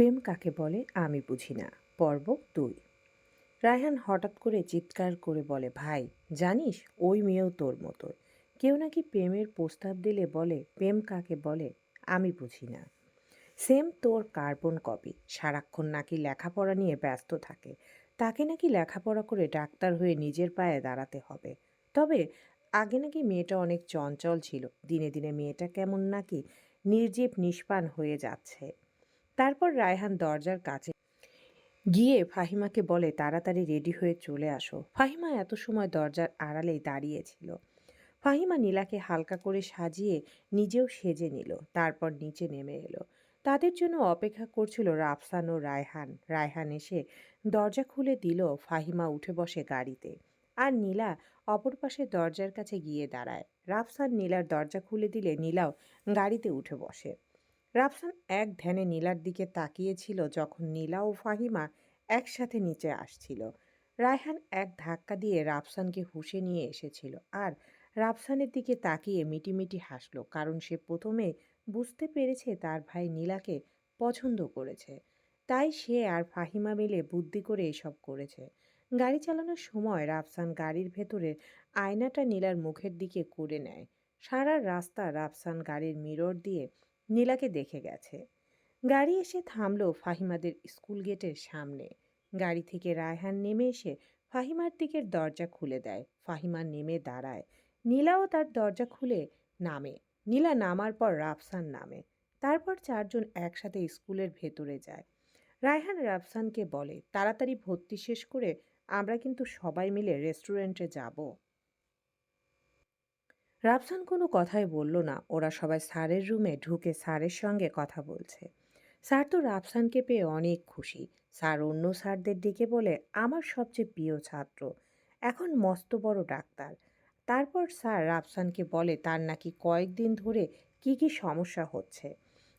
প্রেম কাকে বলে আমি বুঝি না। পর্ব দুই। রায়হান হঠাৎ করে চিৎকার করে বলে, ভাই, জানিস, ওই মেয়েও তোর মতো। কেউ নাকি প্রেমের প্রস্তাব দিলে বলে, প্রেম কাকে বলে, আমি বুঝি না। সেম তোর কার্বন কপি। সারাক্ষণ নাকি লেখাপড়া নিয়ে ব্যস্ত থাকে। তাকে নাকি লেখাপড়া করে ডাক্তার হয়ে নিজের পায়ে দাঁড়াতে হবে। তবে আগে নাকি মেয়েটা অনেক চঞ্চল ছিল। দিনে দিনে মেয়েটা কেমন নাকি নির্জীব নিষ্পান হয়ে যাচ্ছে। তারপর রায়হান দরজার কাছে গিয়ে ফাহিমাকে বলে, তাড়াতাড়ি রেডি হয়ে চলে আসো। ফাহিমা এত সময় দরজার আড়ালেই দাঁড়িয়েছিল। ফাহিমা নীলাকে হালকা করে সাজিয়ে নিজেও সেজে নিল, তারপর নিচে নেমে এলো। তাদের জন্য অপেক্ষা করছিল রাফসান ও রায়হান। রায়হান এসে দরজা খুলে দিল ফাহিমা উঠে বসে গাড়িতে আর নীলা অপর পাশে দরজার কাছে গিয়ে দাঁড়ায়। রাফসান নীলার দরজা খুলে দিলে নীলাও গাড়িতে উঠে বসে। রাফসান এক ধ্যানে নীলার দিকে তাকিয়েছিল যখন নীলা ও ফাহিমা একসাথে নিচে আসছিল। রায়হান এক ধাক্কা দিয়ে রাফসানকে হুঁশে নিয়ে এসেছিল আর রাফসানের দিকে তাকিয়ে মিটিমিটি হাসল কারণ সে প্রথমে বুঝতে পেরেছে তার ভাই নীলাকে পছন্দ করেছে। তাই সে আর ফাহিমা মিলে বুদ্ধি করে এসব করেছে। গাড়ি চালানোর সময় রাফসান গাড়ির ভেতরে আয়নাটা নীলার মুখের দিকে করে নেয়। সারা রাস্তা রাফসান গাড়ির মিরর দিয়ে নীলাকে দেখে গেছে। গাড়ি এসে থামলো ফাহিমাদের স্কুল গেটের সামনে। গাড়ি থেকে রায়হান নেমে এসে ফাহিমার দিকের দরজা খুলে দেয়। ফাহিমা নেমে দাঁড়ায়। নীলাও তার দরজা খুলে নামে। নীলা নামার পর রাফসান নামে। তারপর চারজন একসাথে স্কুলের ভেতরে যায়। রায়হান রাফসানকে বলে, তাড়াতাড়ি ভর্তি শেষ করে আমরা কিন্তু সবাই মিলে রেস্টুরেন্টে যাব। রাফসান কোনো কথাই বলল না। ওরা সবাই স্যারের রুমে ঢুকে স্যারের সঙ্গে কথা বলছে। স্যার তো রাফসানকে পেয়ে অনেক খুশি। স্যার অন্য স্যারদের ডেকে বলে, আমার সবচেয়ে প্রিয় ছাত্র। এখন মস্ত বড় ডাক্তার। তারপর স্যার রাফসানকে বলে, তার নাকি কয়েকদিন ধরে কি কি সমস্যা হচ্ছে?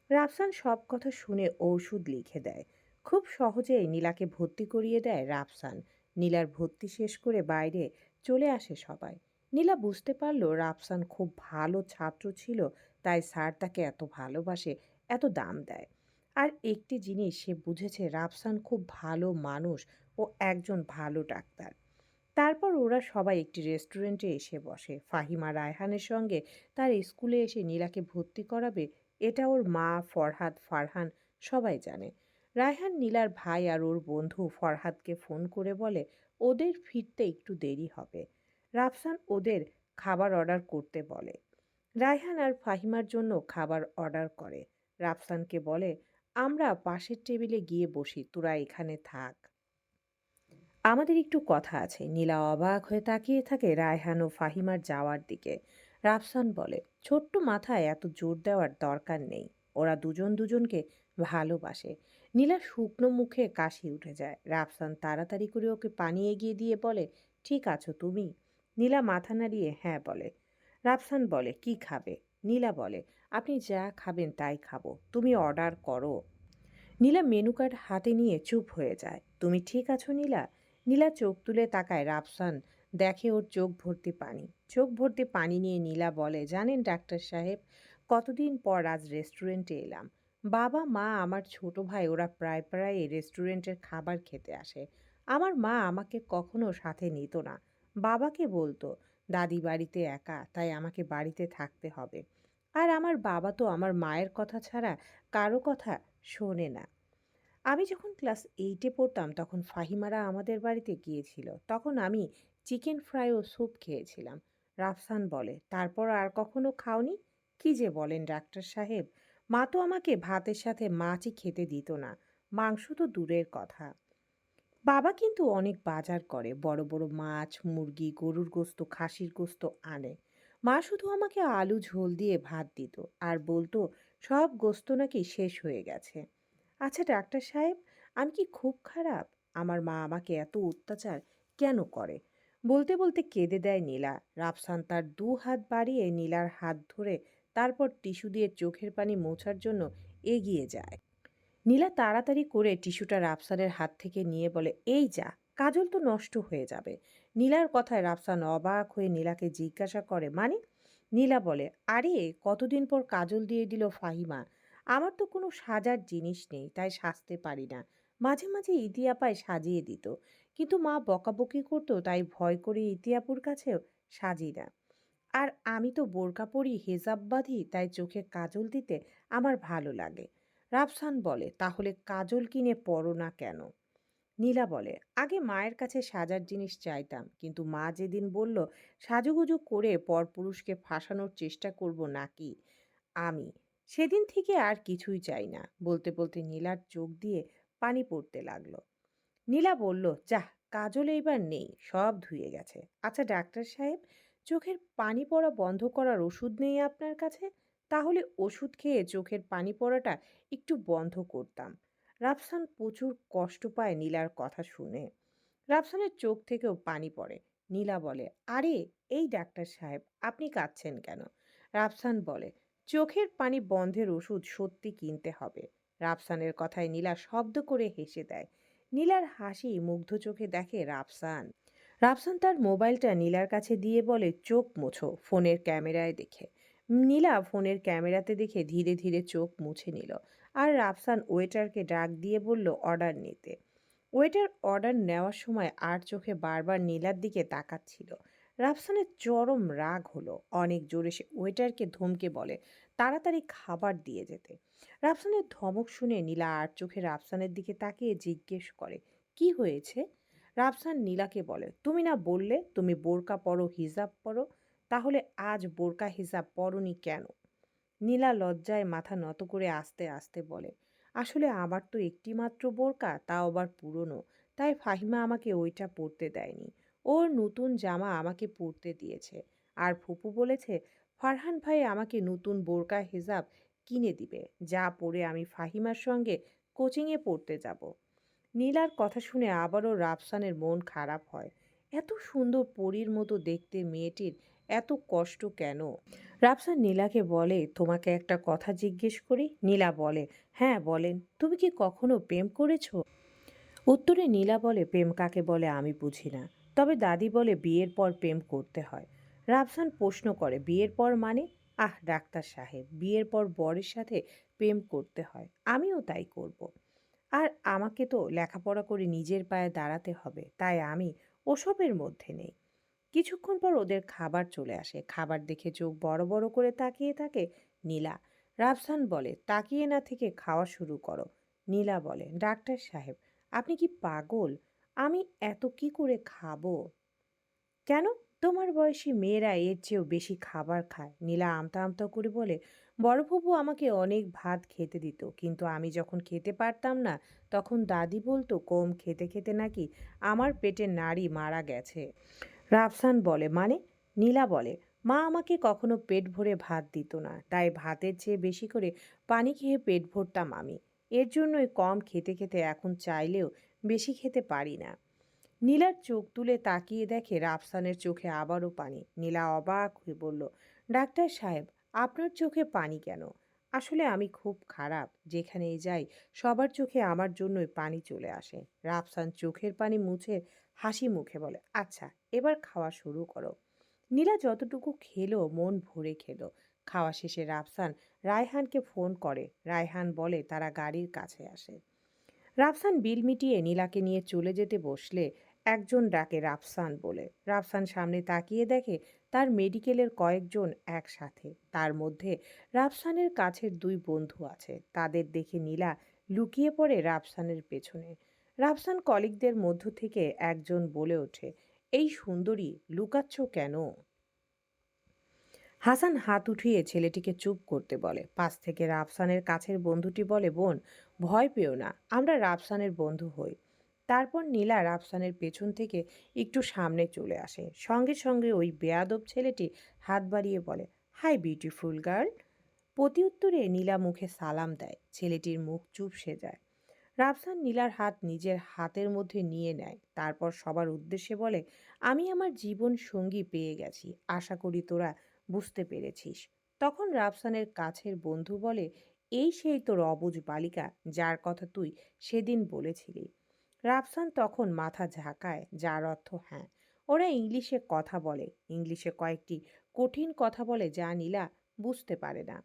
রাফসান সব কথা শুনে ঔষধ লিখে দেয়। খুব সহজেই নীলাকে ভর্তি করিয়ে দেয় রাফসান। নীলার ভর্তি শেষ করে বাইরে চলে আসে সবাই। নীলা বুঝতে পারল রাফসান খুব ভালো ছাত্র ছিল, তাই স্যার তাকে এত ভালোবাসে, এত দাম দেয়। আর একটি জিনিস সে বুঝেছে, রাফসান খুব ভালো মানুষ ও একজন ভালো ডাক্তার। তারপর ওরা সবাই একটি রেস্টুরেন্টে এসে বসে। ফাহিমা রায়হানের সঙ্গে তার স্কুলে এসে নীলাকে ভর্তি করাবে, এটা ওর মা ফরহাদ ফারহান সবাই জানে। রায়হান, নীলার ভাই আর ওর বন্ধু ফরহাদকে ফোন করে বলে, ওদের ফিরতে একটু দেরি হবে। রাফসান ওদের খাবার অর্ডার করতে বলে। রায়হান আর ফাহিমার জন্য খাবার অর্ডার করে। রাফসানকে বলে, আমরা পাশের টেবিলে গিয়ে বসি, তোরা এখানে থাক। আমাদের একটু কথা আছে। নীলা অবাক হয়ে তাকিয়ে থাকে রায়হান ও ফাহিমার যাওয়ার দিকে। রাফসান বলে, ছোট্ট মাথায় এত জোর দেওয়ার দরকার নেই। ওরা দুজন দুজনকে ভালোবাসে। নীলা শুকনো মুখে কাশি উঠে যায়। রাফসান তাড়াতাড়ি করে ওকে পানি এগিয়ে দিয়ে বলে, ঠিক আছো তুমি? নীলা মাথা নাড়িয়ে হ্যাঁ বলে। রাফসান বলে, কি খাবে? নীলা বলে, আপনি যা খাবেন তাই খাব, তুমি অর্ডার করো। নীলা মেনু কার্ড হাতে নিয়ে চুপ হয়ে যায়। তুমি ঠিক আছো নীলা? নীলা চোখ তুলে তাকায় রাফসান, দেখে ওর চোখ ভর্তি পানি। চোখ ভর্তি পানি নিয়ে নীলা বলে, জানেন ডাক্তার সাহেব, কতদিন পর আজ রেস্টুরেন্টে এলাম। বাবা, মা, আমার ছোট ভাই, ওরা প্রায় প্রায় রেস্টুরেন্টের খাবার খেতে আসে। আমার মা আমাকে কখনো সাথে নিত না। বাবাকে বলতো, দাদি বাড়িতে একা, তাই আমাকে বাড়িতে থাকতে হবে। আর আমার বাবা তো আমার মায়ের কথা ছাড়া কারও কথা শোনে না। আমি যখন ক্লাস এইটে পড়তাম, তখন ফাহিমারা আমাদের বাড়িতে গিয়েছিল। তখন আমি চিকেন ফ্রাই ও স্যুপ খেয়েছিলাম। রাফসান বলে, তারপর আর কখনো খাওনি? কি যে বলেন ডাক্তার সাহেব, মা তো আমাকে ভাতের সাথে মাছই খেতে দিত না। মাংস তো দূরের কথা। বাবা কিন্তু অনেক বাজার করে। বড় বড় মাছ, মুরগি, গরুর গোস্ত, খাসির গোস্ত আনে। মা শুধু আমাকে আলু, ঝোল দিয়ে ভাত দিত আর বলতো সব গোস্ত নাকি শেষ হয়ে গেছে। আচ্ছা ডাক্তার সাহেব, আমি কি খুব খারাপ? আমার মা আমাকে এত অত্যাচার কেন করে? বলতে বলতে কেঁদে দেয় নীলা। রাফসান তার দু হাত বাড়িয়ে নীলার হাত ধরে তারপর টিস্যু দিয়ে চোখের পানি মোছার জন্য এগিয়ে যায়। নীলা তাড়াতাড়ি করে টিস্যুটা রাফসানের হাত থেকে নিয়ে বলে, এই যা, কাজল তো নষ্ট হয়ে যাবে। নীলার কথায় রাফসান অবাক হয়ে নীলাকে জিজ্ঞাসা করে মানে? নীলা বলে, আরে, কতদিন পর কাজল দিয়ে দিল ফাহিমা? আমার তো কোনো সাজার জিনিস নেই, তাই সাজতে পারি না। মাঝে মাঝে ইতিয়াপায় সাজিয়ে দিত, কিন্তু মা বকাবকি করতো, তাই ভয় করে ইতিয়াপুর কাছেও সাজি না। আর আমি তো বোরকা পরি, হেজাব বাঁধি, তাই চোখে কাজল দিতে আমার ভালো লাগে। রাফসান বলে, তাহলে কাজল কিনে পড়ো না কেন? নীলা বলে, আগে মায়ের কাছে সাজার জিনিস চাইতাম, কিন্তু মা যেদিন বলল, সাজুগুজু করে পরপুরুষকে ফাঁসানোর চেষ্টা করব নাকি? আমি, সেদিন থেকে আর কিছুই চাই না, বলতে বলতে নীলার চোখ দিয়ে পানি পড়তে লাগল। নীলা বলল, যাহ, কাজল এইবার নেই, সব ধুয়ে গেছে। আচ্ছা ডাক্তার সাহেব, চোখের পানি পড়া বন্ধ করার ওষুধ নেই আপনার কাছে? তাহলে ওষুধ খেয়ে চোখের পানি পড়াটা একটু বন্ধ করতাম। রাফসান প্রচুর কষ্ট পায় নীলার কথা শুনে। রাফসানের চোখ থেকেও পানি পড়ে। নীলা বলে, আরে, এই ডাক্তার সাহেব, আপনি কাঁদছেন কেন? রাফসান বলে, চোখের পানি বন্ধের ওষুধ সত্যি কিনতে হবে। রাফসানের কথায় নীলা শব্দ করে হেসে দেয়। নীলার হাসি মুগ্ধ চোখে দেখে রাফসান। রাফসান তার মোবাইলটা নীলার কাছে দিয়ে বলে, চোখ মোছো ফোনের ক্যামেরায় দেখে। নীলা ফোনের ক্যামেরাতে দেখে ধীরে ধীরে চোখ মুছে নিল আর রাফসান ওয়েটারকে ডাক দিয়ে বলল, অর্ডার নিতে। ওয়েটার অর্ডার নেওয়ার সময় আর চোখে বারবার নীলার দিকে তাকাচ্ছিল। রাফসানের চরম রাগ হলো, অনেক জোরে সে ওয়েটারকে ধমকে বলে, তাড়াতাড়ি খাবার দিয়ে যেতে। রাফসানের ধমক শুনে নীলা আর চোখে রাফসানের দিকে তাকিয়ে জিজ্ঞেস করে, কি হয়েছে? রাফসান নীলাকে বলে, তুমি না বললে? তুমি বোরকা পরো, হিজাব পরো? তাহলে আজ বোরকা হিজাব পরনি কেন? নীলা লজ্জায় মাথা নত করে আস্তে আস্তে বলে, আসলে আমার তো একটি মাত্র বোরকা, তাও আবার পুরনো। তাই ফাহিমা আমাকে ওইটা পরতে দেয়নি। ওর নতুন জামা আমাকে পরতে দিয়েছে। আর ফুপু বলেছে, ফারহান ভাই আমাকে নতুন বোরকা হিজাব কিনে দিবে। যা পরে আমি ফাহিমার সঙ্গে কোচিংয়ে পড়তে যাব নীলার কথা শুনে আবারও রাফসানের মন খারাপ হয়। এত সুন্দর পরীর মতো দেখতে মেয়েটির এত কষ্ট কেন? রাফসান নীলাকে বলে, তোমাকে একটা কথা জিজ্ঞেস করি? নীলা বলে হ্যাঁ বলেন। তুমি কি কখনো প্রেম করেছ? উত্তরে নীলা বলে, প্রেম কাকে বলে আমি বুঝি না। তবে দাদি বলে, বিয়ের পর প্রেম করতে হয়। রাফসান প্রশ্ন করে, বিয়ের পর মানে? আহ, ডাক্তার সাহেব, বিয়ের পর বরের সাথে প্রেম করতে হয়। আমিও তাই করব। আর আমাকে তো লেখাপড়া করে নিজের পায়ে দাঁড়াতে হবে। তাই আমি ওসবের মধ্যে নেই। কিছুক্ষণ পর ওদের খাবার চলে আসে। খাবার দেখে চোখ বড় বড় করে তাকিয়ে থাকে নীলা। রাফসান বলে, তাকিয়ে না থেকে খাওয়া শুরু করো। নীলা বলে, ডাক্তার সাহেব, আপনি কি পাগল? আমি এত কি করে খাব? কেন? তোমার বয়সী মেয়েরা এর চেয়েও বেশি খাবার খায়। নীলা আমতা আমতা করে বলে, বড়বাবু আমাকে অনেক ভাত খেতে দিত, কিন্তু আমি যখন খেতে পারতাম না, তখন দাদি বলতো, কম খেতে খেতে নাকি আমার পেটে নাড়ি মারা গেছে রাফসান বলে মানে? নীলা বলে, মা আমাকে কখনো পেট ভরে ভাত দিত না, তাই ভাতের চেয়ে বেশি করে পানি খেয়ে পেট ভরতাম আমি। এর জন্যই কম খেতে খেতে এখন চাইলেও বেশি খেতে পারি না। নীলার চোখ তুলে তাকিয়ে দেখে রাফসানের চোখে আবারও পানি। নীলা অবাক হয়ে বলল, ডাক্তার সাহেব, আপনার চোখে পানি কেন? আসলে আমি খুব খারাপ, যেখানেই যাই সবার চোখে আমার জন্যই পানি চলে আসে। রাফসান চোখের পানি মুছে হাসি মুখে বলে আচ্ছা এবার খাওয়া শুরু করো। নীলা যতটুকু খেলো, মন ভরে খেলো। খাওয়া শেষে রাফসান রায়হানকে ফোন করে। রায়হান বলে, তারা গাড়ির কাছে আসে। রাফসান বিল মিটিয়ে নীলাকে নিয়ে চলে যেতে বসলে একজন ডাকে রাফসান বলে। রাফসান সামনে তাকিয়ে দেখে তার মেডিকেলের কয়েকজন একসাথে। তার মধ্যে রাফসানের কাছের দুই বন্ধু আছে। তাদের দেখে নীলা লুকিয়ে পড়ে রাফসানের পেছনে। রাফসান কলিগদের মধ্য থেকে একজন বলে ওঠে, এই সুন্দরী লুকাচ্ছ কেন? হাসান হাত উঠিয়ে ছেলেটিকে চুপ করতে বলে, পাশ থেকে রাফসানের কাছের বন্ধুটি বলে, বোন, ভয় পেও না, আমরা রাফসানের বন্ধু হই। তারপর নীলা রাফসানের পেছন থেকে একটু সামনে চলে আসে। সঙ্গে সঙ্গে ওই বেয়াদব ছেলেটি হাত বাড়িয়ে বলে, হাই বিউটিফুল গার্ল। প্রতি উত্তরে নীলা মুখে সালাম দেয়, ছেলেটির মুখ চুপসে যায়। রাফসান নীলার হাত নিজের হাতের মধ্যে নিয়ে নেয়। তারপর সবার উদ্দেশ্যে বলে, আমি আমার জীবন সঙ্গী পেয়ে গেছি। আশা করি তোরা বুঝতে পেরেছিস। তখন রাফসানের কাছের বন্ধু বলে, এই সেই তোর অবুজ বালিকা যার কথা তুই সেদিন বলেছিলি। রাফসান তখন মাথা ঝাঁকায়, যার অর্থ হ্যাঁ। ওরা ইংলিশে কথা বলে। ইংলিশে কয়েকটি কঠিন কথা বলে যা নীলা বুঝতে পারে না।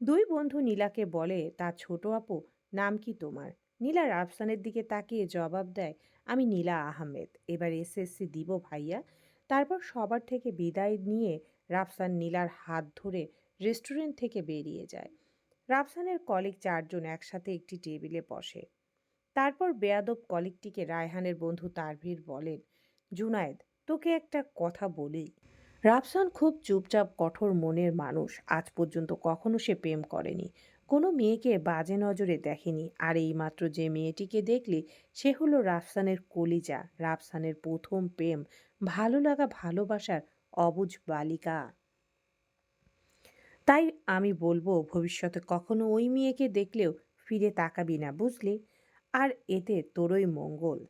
দুই বন্ধু নীলাকে বলে, তা ছোট আপু, নাম কি তোমার? নীলা রাফসানের দিকে তাকিয়ে জবাব দেয়, আমি নীলা আহমেদ, এবার এসএসসি দিব ভাইয়া। তারপর সবার থেকে বিদায় নিয়ে রাফসান নীলার হাত ধরে রেস্টুরেন্ট থেকে বেরিয়ে যায়। রাফসানের কলিগ চারজন একসাথে একটি টেবিলে বসে। তারপর বেয়াদব কলিগটিকে রায়হানের বন্ধু তারভির বলেন, জুনায়েদ, তোকে একটা কথা বলি। রাফসান খুব চুপচাপ, কঠোর মনের মানুষ। আজ পর্যন্ত কখনো সে প্রেম করেনি। কোনো মেয়েকে বাজে নজরে দেখেনি। আর এইমাত্র যে মেয়েটিকে দেখলি, সে হলো রাফসানের কলিজা, রাফসানের প্রথম প্রেম, ভালো লাগা ভালোবাসার অবুঝ বালিকা। তাই আমি বলব, ভবিষ্যতে কখনো ওই মেয়েকে দেখলেও ফিরে তাকাবি না, বুঝলি? আর এতে তোরই মঙ্গল।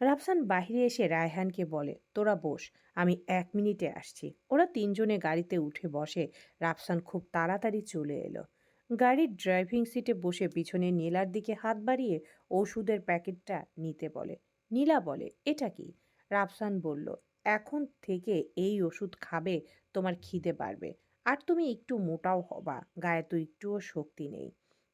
রাফসান বাহিরে এসে রায়হানকে বলে, তোরা বস, আমি এক মিনিটে আসছি। ওরা তিনজনে গাড়িতে উঠে বসে, রাফসান খুব তাড়াতাড়ি চলে এলো। গাড়ির ড্রাইভিং সিটে বসে পিছনে নীলার দিকে হাত বাড়িয়ে ওষুধের প্যাকেটটা নিতে বলে। নীলা বলে, এটা কি? রাফসান বলল, এখন থেকে এই ওষুধ খাবে, তোমার খিদে বাড়বে। আর তুমি একটু মোটাও হবা, গায়ে তো একটুও শক্তি নেই।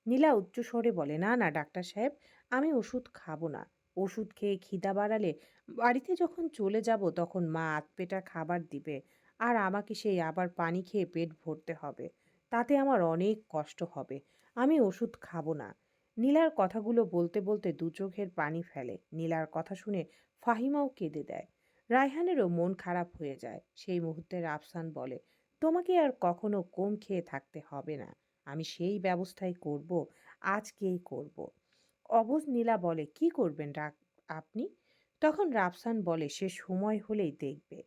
নীলা উচ্চস্বরে বলে, না না, ডাক্তার সাহেব, আমি ওষুধ খাব না। ওষুধ খেয়ে খিদা বাড়ালে বাড়িতে যখন চলে যাব, তখন মা আধপেটা খাবার দিবে। আর আমাকে সেই আবার পানি খেয়ে পেট ভরতে হবে। তাতে আমার অনেক কষ্ট হবে। আমি ওষুধ খাব না। নীলার কথাগুলো বলতে বলতে দু চোখের পানি ফেলে। নীলার কথা শুনে ফাহিমাও কেঁদে দেয়। রায়হানেরও মন খারাপ হয়ে যায়। সেই মুহূর্তে রাফসান বলে, তোমাকে আর কখনো কম খেয়ে থাকতে হবে না। আমি সেই ব্যবস্থাই করব, আজকেই করব। অবুঝ নীলা বলে, কি করবেন আপনি? তখন রাফসান বলে, সে সময় হলেই দেখবে।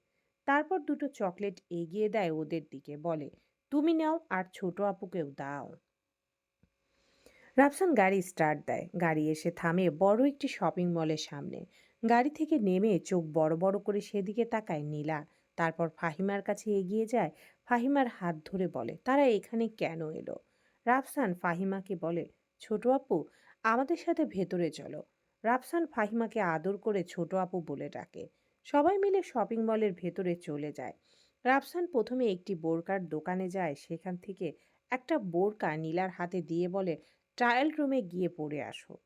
তারপর দুটো চকলেট এগিয়ে দেয় ওদের দিকে। বলে তুমি নাও আর ছোট আপুকেও দাও। রাফসান গাড়ি স্টার্ট দেয়। গাড়ি এসে থামে বড় একটি শপিং মলের সামনে। গাড়ি থেকে নেমে চোখ বড় বড় করে সেদিকে তাকায় নীলা। তারপর ফাহিমার কাছে এগিয়ে যায়। ফাহিমার হাত ধরে বলে, তারা এখানে কেন এলো? রাফসান ফাহিমাকে বলে, ছোট আপু, আমাদের সাথে ভেতরে চলো। রাফসান ফাহিমাকে আদর করে ছোট আপু বলে ডাকে। সবাই মিলে শপিং মলের ভেতরে চলে যায়। রাফসান প্রথমে একটি বোরকার দোকানে যায়। সেখান থেকে একটা বোরকা নীলার হাতে দিয়ে বলে, ট্রায়াল রুমে গিয়ে পড়ে আসো।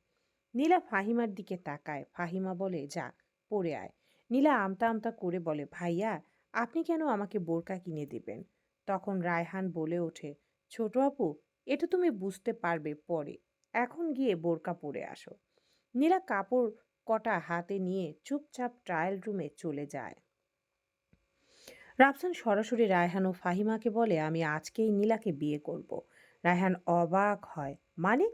নীলা ফাহিমার দিকে তাকায়। ফাহিমা বলে, যা, পড়ে আয়। নীলা আমতা আমতা করে বলে, ভাইয়া, আপনি কেন আমাকে বোরকা কিনে দিবেন? তখন রায়হান বলে ওঠে, ছোট আপু, এটা তুমি বুঝতে পারবে পরে। এখন গিয়ে বোরকা পরে আসো। নীলা কাপড় কটা হাতে নিয়ে চুপচাপ ট্রায়াল রুমে চলে যায়। রাফসান সরাসরি রায়হান ও ফাহিমাকে বলে, আমি আজকেই নীলাকে বিয়ে করব। রায়হান অবাক হয়। মানে?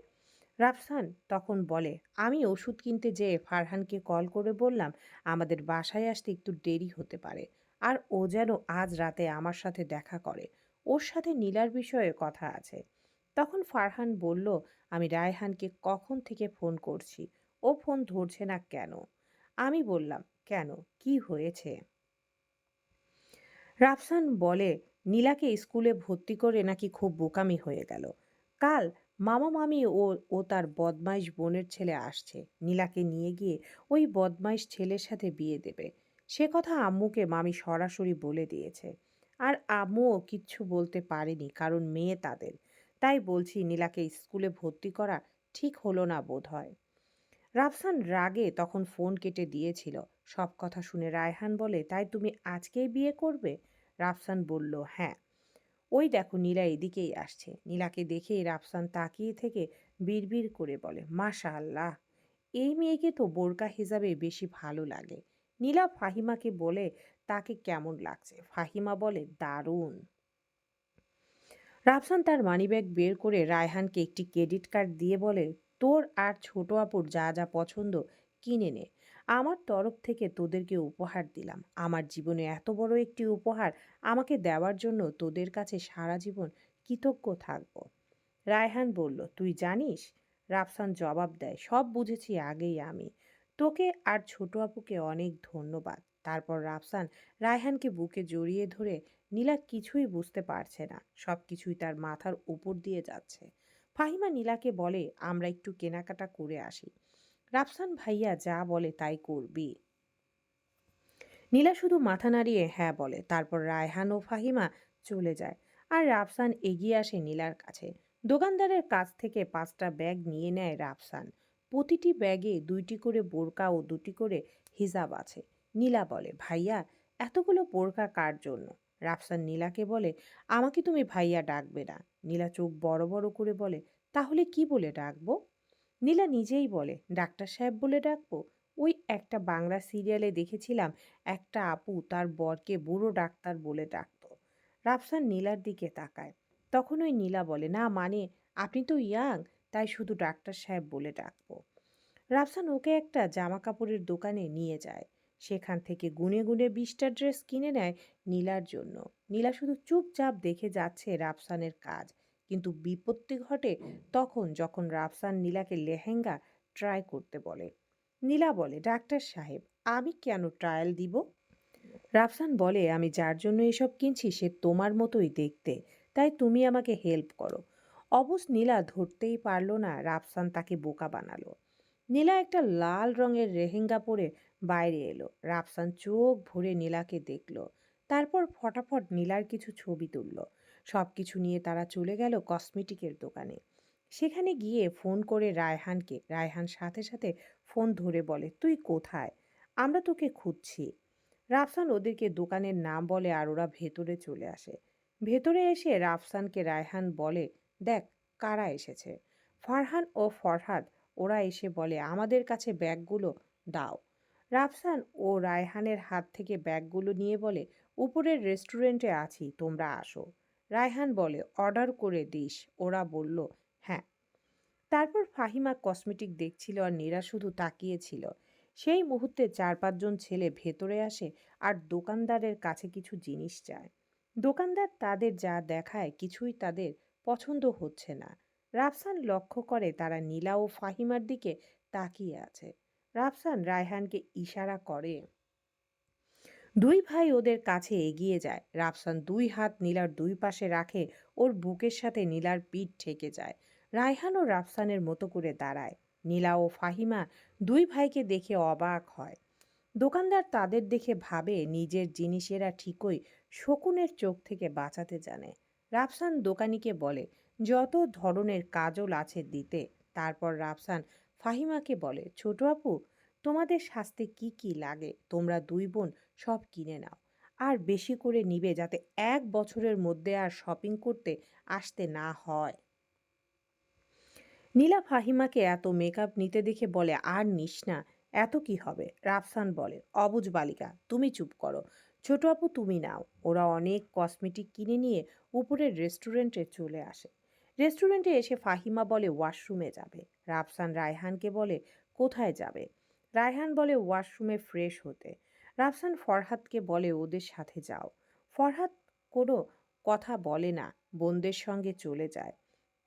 রাফসান তখন বলে, আমি ওষুধ কিনতে যেয়ে ফারহানকে কল করে বললাম, আমাদের বাসায় আসতে একটু দেরি হতে পারে। আর ও যেন আজ রাতে আমার সাথে দেখা করে। ওর সাথে নীলার বিষয়ে কথা আছে। তখন ফারহান বলল, আমি রায়হানকে কখন থেকে ফোন করছি? ও ফোন ধরছে না কেন? আমি বললাম, কেন? কি হয়েছে? রাফসান বলে, নীলাকে স্কুলে ভর্তি করে নাকি খুব বোকামি হয়ে গেল। কাল মামা মামি ও ও তার বদমাইশ বোনের ছেলে আসছে। নীলাকে নিয়ে গিয়ে ওই বদমাইশ ছেলের সাথে বিয়ে দেবে। সে কথা আম্মুকে মামি সরাসরি বলে দিয়েছে। আর আম্মুও কিচ্ছু বলতে পারেনি, কারণ মেয়ে তাদের। তাই বলছি, নীলাকে স্কুলে ভর্তি করা ঠিক হলো না বোধ হয় রাফসান রাগে তখন ফোন কেটে দিয়েছিল। সব কথা শুনে রায়হান বলে, তাই তুমি আজকেই বিয়ে করবে? রাফসান বলল হ্যাঁ। ওই দেখো, নীলা এদিকেই আসছে। নীলাকে দেখেই রাফসান তাকিয়ে থেকে বিড়বিড় করে বলে মাশা আল্লাহ এই মেয়েকে তো বোরকা হিসাবে বেশি ভালো লাগে। নীলা ফাহিমাকে বলে, তাকে কেমন লাগছে? ফাহিমা বলে, দারুণ। রাফসান তার মানিব্যাগ বের করে রায়হানকে একটি ক্রেডিট কার্ড দিয়ে বলে তোর আর ছোট আপুর যা যা পছন্দ কিনে নে। আমার তরফ থেকে তোদেরকে উপহার দিলাম। আমার জীবনে এত বড় একটি উপহার আমাকে দেওয়ার জন্য তোদের কাছে সারা জীবন কৃতজ্ঞ থাকব। রায়হান বলল, তুই জানিস? রাফসান জবাব দেয়, সব বুঝেছি আগেই আমি। তোকে আর ছোট আপুকে অনেক ধন্যবাদ। তারপর রাফসান রায়হানকে বুকে জড়িয়ে ধরে, নীলা কিছুই বুঝতে পারছে না। সব কিছুই তার মাথার উপর দিয়ে যাচ্ছে। ফাহিমা নীলাকে বলে, আমরা একটু কেনাকাটা করে আসি। রাফসান ভাইয়া যা বলে তাই করবি। নীলা শুধু মাথা নাড়িয়ে হ্যাঁ বলে। তারপর রায়হান ও ফাহিমা চলে যায় আর রাফসান এগিয়ে আসে নীলার কাছে। দোকানদারের কাছ থেকে পাঁচটা ব্যাগ নিয়ে নেয় রাফসান। প্রতিটি ব্যাগে দুইটি করে বোরকা ও দুটি করে হিজাব আছে। নীলা বলে, ভাইয়া, এতগুলো বোরকা কার জন্য? রাফসান নীলাকে বলে, আমাকে তুমি ভাইয়া ডাকবে না। নীলা চোখ বড় বড় করে বলে, তাহলে কি বলে ডাকবো? নীলা নিজেই বলে, ডাক্তার সাহেব বলে ডাকবো? ওই একটা বাংলা সিরিয়ালে দেখেছিলাম, একটা আপু তার বরকে বুড়ো ডাক্তার বলে ডাকতো। রাফসান নীলার দিকে তাকায়। তখন ওই নীলা বলে, না মানে আপনি তো ইয়াং, তাই শুধু ডাক্তার সাহেব বলে ডাকবো। রাফসান ওকে একটা জামা কাপড়ের দোকানে নিয়ে যায়। সেখান থেকে গুনে গুনে বিশটা ড্রেস কিনে নেয় নীলার জন্য। নীলা শুধু চুপচাপ দেখে যাচ্ছে রাফসানের কাজ। কিন্তু বিপত্তি ঘটে তখন যখন রাফসান নীলাকে লেহেঙ্গা ট্রাই করতে বলে। নীলা বলে, ডাক্তার সাহেব, আমি কেন ট্রায়াল দিব? রাফসান বলে, আমি যার জন্য এসব কিনছি সে তোমার মতোই দেখতে, তাই তুমি আমাকে হেল্প করো। অবশ নীলা ধরতেই পারল না রাফসান তাকে বোকা বানালো। নীলা একটা লাল রঙের রেহেঙ্গা পরে বাইরে এলো। রাফসান চোখ ভরে নীলাকে দেখল। তারপর ফটাফট নীলার কিছু ছবি তুলল। সব কিছু নিয়ে তারা চলে গেল কসমেটিকের দোকানে। সেখানে গিয়ে ফোন করে রায়হানকে, রায়হান সাথে সাথে ফোন ধরে বলে, তুই কোথায়? আমরা তোকে খুঁজছি। রাফসান ওদেরকে দোকানের নাম বলে আর ওরা ভেতরে চলে আসে। ভেতরে এসে রাফসানকে রায়হান বলে, দেখ, কারা এসেছে? ফারহান ও ফরহাদ, ওরা এসে বলে, আমাদের কাছে ব্যাগগুলো দাও। রাফসান ও রায়হানের হাত থেকে ব্যাগগুলো নিয়ে বলে, উপরের রেস্টুরেন্টে আছি, তোমরা আসো। রায়হান বলে, অর্ডার করে দিস। ওরা বলল হ্যাঁ। তারপর ফাহিমা কসমেটিক দেখছিল আর নীরা শুধু তাকিয়েছিল। সেই মুহূর্তে চার পাঁচজন ছেলে ভেতরে আসে আর দোকানদারের কাছে কিছু জিনিস চায়। দোকানদার তাদের যা দেখায় কিছুই তাদের পছন্দ হচ্ছে না। রাফসান লক্ষ্য করে তারা নীলা ও ফাহিমার দিকে তাকিয়ে আছে। রাফসান রায়হানকে ইশারা করে দুই ভাই ওদের কাছে এগিয়ে যায়। রাফসান দুই হাত নীলার দুই পাশে রাখে, ওর বুকের সাথে নীলার পিঠ ঠেকে যায়। রায়হান ও রাফসানের মতো করে দাঁড়ায়। নীলা ও ফাহিমা দুই ভাইকে দেখে অবাক হয়। দোকানদার তাদের দেখে ভাবে নিজের জিনিসেরা ঠিকই শকুনের চোখ থেকে বাঁচাতে জানে। রাফসান দোকানিকে বলে, যত ধরনের কাজল আছে দিতে। তারপর রাফসান ফাহিমাকে বলে, ছোট আপু তোমাদের শাস্তে কি কি লাগে? তোমরা দুই বোন সব কিনে নাও। আর বেশি করে নিবে যাতে এক বছরের মধ্যে আর শপিং করতে আসতে না হয়। নীলা ফাহিমাকে এত মেকআপ নিতে দেখে বলে, আর নিস না, এত কি হবে? রাফসান বলে, অবুজ বালিকা, তুমি চুপ করো। ছোট আপু, তুমি নাও। ওরা অনেক কসমেটিক কিনে নিয়ে উপরের রেস্টুরেন্টে চলে আসে। রেস্টুরেন্টে এসে ফাহিমা বলে ওয়াশরুমে যাবে। রাফসান রায়হানকে বলে, কোথায় যাবে? রায়হান বলে ওয়াশরুমে ফ্রেশ হতে। রাফসান ফরহাদকে বলে, ওদের সাথে যাও। ফরহাদ কোনো কথা বলে না, বোনদের সঙ্গে চলে যায়।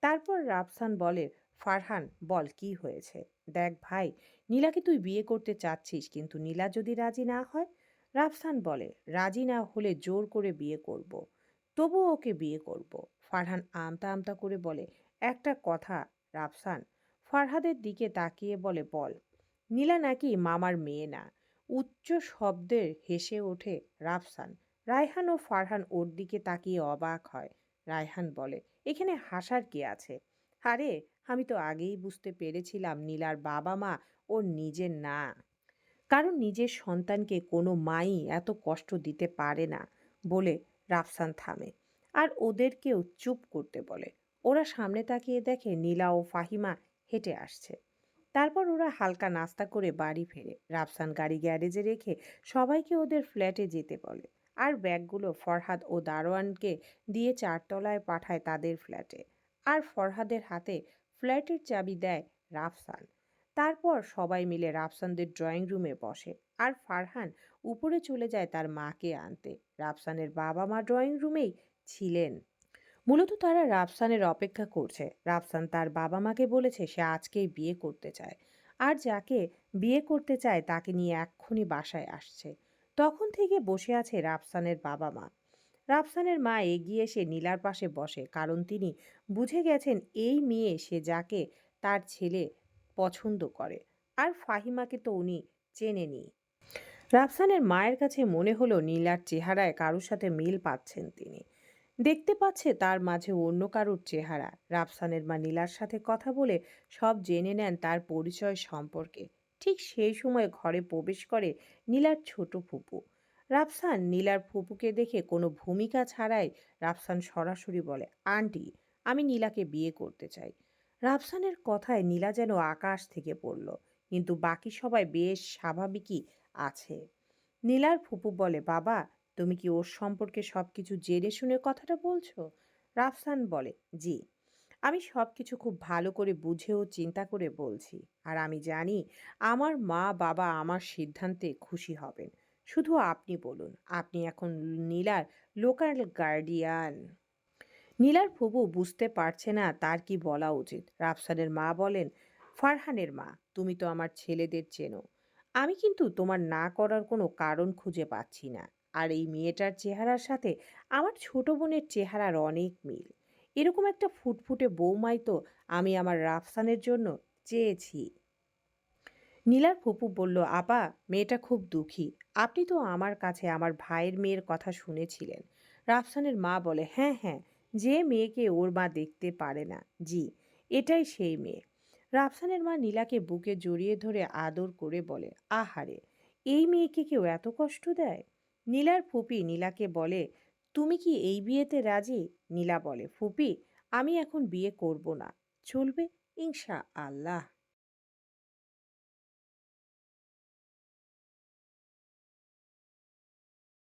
তারপর রাফসান বলে, ফারহান, বল, কি হয়েছে? দেখ ভাই, নীলাকে তুই বিয়ে করতে চাচ্ছিস, কিন্তু নীলা যদি রাজি না হয়? রাফসান বলে, রাজি না হলে জোর করে বিয়ে করব। তবু ওকে বিয়ে করব। ফারহান আমতা আমতা করে বলে, একটা কথা রাফসান। ফারহাদের দিকে তাকিয়ে বলে, বল। নীলা নাকি মামার মেয়ে না। উচ্চ শব্দের হেসে ওঠে রাফসান। রায়হান ও ফারহান ওর দিকে তাকিয়ে অবাক হয়। রায়হান বলে, এখানে হাসার কি আছে? আরে, আমি তো আগেই বুঝতে পেরেছিলাম নীলার বাবা মা ওর নিজের না। কারণ নিজের সন্তানকে কোনো মাই এত কষ্ট দিতে পারে না, বলে রাফসান থামে। আর ওদেরকেও চুপ করতে বলে। ওরা সামনে তাকিয়ে দেখে নীলা ও ফাহিমা হেঁটে আসছে। তারপর ওরা হালকা নাস্তা করে বাড়ি ফেরে। রাফসান গাড়ি গ্যারেজে রেখে সবাইকে ওদের ফ্ল্যাটে যেতে বলে আর ব্যাগগুলো ফরহাদ ও দারোয়ানকে দিয়ে চারতলায় পাঠায় তাদের ফ্ল্যাটে। আর ফরহাদের হাতে ফ্ল্যাটের চাবি দেয় রাফসান। তারপর সবাই মিলে রাফসানদের ড্রয়িং রুমে বসে আর ফারহান উপরে চলে যায় তার মাকে আনতে। রাফসানের বাবা মা ড্রয়িং রুমেই ছিলেন। মূলত তারা রাফসানের অপেক্ষা করছে। রাফসান তার বাবা মাকে বলেছে সে আজকেই বিয়ে করতে চায়। আর যাকে বিয়ে করতে চায় তাকে নিয়ে এক্ষুনি বাসায় আসছে। তখন থেকে বসে আছে রাফসানের বাবা মা রাফসানের মা এগিয়ে এসে নীলার পাশে বসে, কারণ তিনি বুঝে গেছেন এই মেয়ে সে যাকে তার ছেলে পছন্দ করে। আর ফাহিমাকে তো উনি চেনে চেনেনি রাফসানের মায়ের কাছে মনে হলো নীলার চেহারায় কারোর সাথে মিল পাচ্ছেন তিনি। দেখতে পাচ্ছে তার মাঝে অন্য কারোর চেহারা। রাফসানের মা নীলার সাথে কথা বলে সব জেনে নেন তার পরিচয় সম্পর্কে। ঠিক সেই সময় ঘরে প্রবেশ করে নীলার ছোট ফুপু। রাফসান নীলার ফুপুকে দেখে কোনো ভূমিকা ছাড়াই রাফসান সরাসরি বলে, আন্টি, আমি নীলাকে বিয়ে করতে চাই। রাফসানের কথায় নীলা যেন আকাশ থেকে পড়ল, কিন্তু বাকি সবাই বেশ স্বাভাবিকই আছে। নীলার ফুপু বলে, বাবা তুমি কি ওর সম্পর্কে সব কিছু জেনে শুনে কথাটা বলছো? রাফসান বলে, জি। আমি সব কিছু খুব ভালো করে বুঝে ও চিন্তা করে বলছি। আর আমি জানি আমার মা বাবা আমার সিদ্ধান্তে খুশি হবেন। শুধু আপনি বলুন, আপনি এখন নীলার লোকাল গার্ডিয়ান। নীলার ফুবু বুঝতে পারছে না তার কি বলা উচিত। রাফসানের মা বলেন, ফারহানের মা, তুমি তো আমার ছেলেদের চেনো। আমি কিন্তু তোমার না করার কোনো কারণ খুঁজে পাচ্ছি না। আর এই মেয়েটার চেহারার সাথে আমার ছোট বোনের চেহারার অনেক মিল। এরকম একটা ফুটফুটে বৌমাই তো আমি আমার রাফসানের জন্য চেয়েছি। নীলার ফুপু বলল, আপা, মেয়েটা খুব দুঃখী। আপনি তো আমার কাছে আমার ভাইয়ের মেয়ের কথা শুনেছিলেন। রাফসানের মা বলে হ্যাঁ হ্যাঁ যে মেয়েকে ওর মা দেখতে পারে না, জি, এটাই সেই মেয়ে। রাফসানের মা নীলাকে বুকে জড়িয়ে ধরে আদর করে বলে, আহারে, এই মেয়েকে কেউ এত কষ্ট দেয়? নীলার ফুপি নীলাকে বলে, তুমি কি এই বিয়েতে রাজি? নীলা বলে, ফুপি, আমি এখন বিয়ে করব না। চলবে ইনশা আল্লাহ।